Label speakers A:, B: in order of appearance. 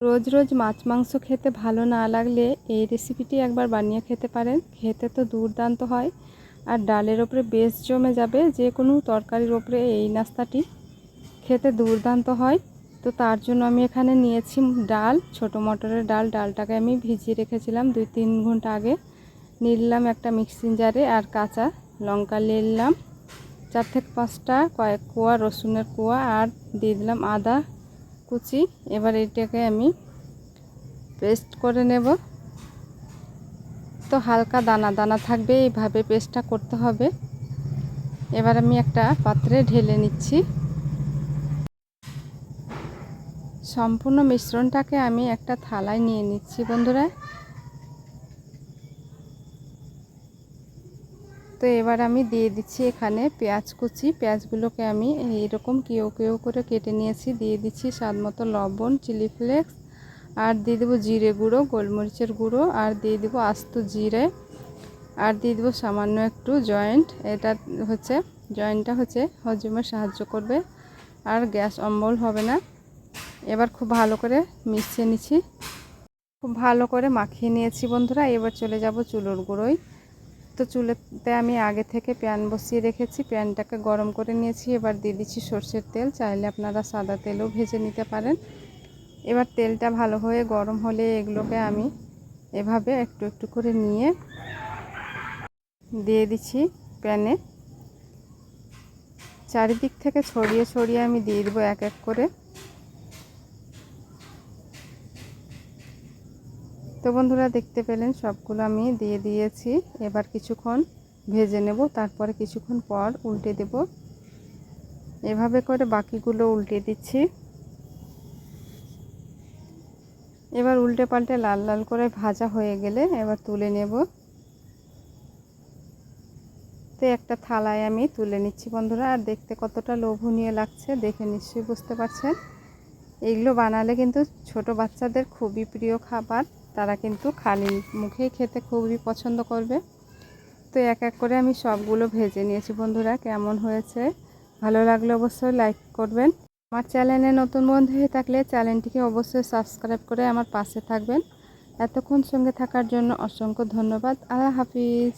A: রোজ রোজ মাছ, মাংস খেতে ভালো না লাগলে এই রেসিপিটি একবার বানিয়ে খেতে পারেন। খেতে তো দুর্দান্ত হয়। আর ডালের ওপরে বেশ জমে যাবে যে কোনো তরকারির ওপরে এই নাস্তাটি। খেতে দুর্দান্ত হয়। তো তার জন্য আমি এখানে নিয়েছি ডাল, ছোট মটরের ডাল। ডালটাকে আমি ভিজিয়ে রেখেছিলাম দুই তিন ঘণ্টা আগে। নিলাম একটা মিক্সিং জারে আর কাঁচা লঙ্কা নিলাম। চার থেকে পাঁচটা কয়েক কোয়া রসুনের কোয়া আর দিয়ে দিলাম আদা কুচি। এবার এটাকে আমি পেস্ট করে নেব। তো হালকা দানা দানা থাকবে, এইভাবে পেস্টটা করতে হবে। এবার আমি একটা পাত্রে ঢেলে নিচ্ছি। সম্পূর্ণ মিশ্রণটাকে আমি একটা থালায় নিয়ে নিচ্ছি, বন্ধুরা। তো এবার আমি দিয়ে দিচ্ছি এখানে পেঁয়াজ কুচি। পেঁয়াজগুলোকে আমি এইরকম কেউ কেউ করে কেটে নিয়েছি। দিয়ে দিচ্ছি স্বাদ মতো লবণ, চিলি ফ্লেক্স, আর দিয়ে দেবো জিরে গুঁড়ো, গোলমরিচের গুঁড়ো, আর দিয়ে দেবো আস্ত জিরে, আর দিয়ে দেবো সামান্য একটু জয়েন্ট। এটা হচ্ছে, জয়েন্টটা হচ্ছে হজমে সাহায্য করবে, আর গ্যাস অম্বল হবে না। এবার খুব ভালো করে মিশিয়ে নিচ্ছি। খুব ভালো করে মাখিয়ে নিয়েছি বন্ধুরা। এবার চলে যাব চুলোর গুঁড়োয়। তো চুলেতে আমি আগে থেকে প্যান বসিয়ে রেখেছি। প্যানটাকে গরম করে নিয়েছি। এবার দিয়ে দিচ্ছি সর্ষের তেল। চাইলে আপনারা সাদা তেলও ভেজে নিতে পারেন। এবার তেলটা ভালো হয়ে গরম হলে এগুলোকে আমি এভাবে একটু একটু করে নিয়ে দিয়ে দিচ্ছি প্যানে। চারিদিক থেকে ছড়িয়ে ছড়িয়ে আমি দিয়ে দেবো এক এক করে। তো বন্ধুরা দেখতে পেলেন, সবগুলো আমি দিয়ে দিয়েছি। এবার কিছুক্ষণ ভেজে নেব, তারপরে কিছুক্ষণ পর উল্টে দেব। এভাবে করে বাকিগুলো উল্টে দিচ্ছি। এবার উল্টে পাল্টে লাল লাল করে ভাজা হয়ে গেলে এবার তুলে নেব। তো একটা থালায় আমি তুলে নিচ্ছি বন্ধুরা, আর দেখতে কতটা লোভনীয় লাগছে, দেখে নিশ্চয়ই বুঝতে পারছেন। এগুলো বানালে কিন্তু ছোট বাচ্চাদের খুবই প্রিয় খাবার। তারা কিন্তু খালি মুখেই খেতে খুবই পছন্দ করবে। তো এক এক করে আমি সবগুলো ভেজে নিয়েছি বন্ধুরা, কেমন হয়েছে? ভালো লাগলে অবশ্যই লাইক করবেন। আমার চ্যানেলে নতুন বন্ধু হয়ে থাকলে চ্যানেলটিকে অবশ্যই সাবস্ক্রাইব করে আমার পাশে থাকবেন। এতক্ষণ সঙ্গে থাকার জন্য অসংখ্য ধন্যবাদ। আল্লাহ হাফিজ।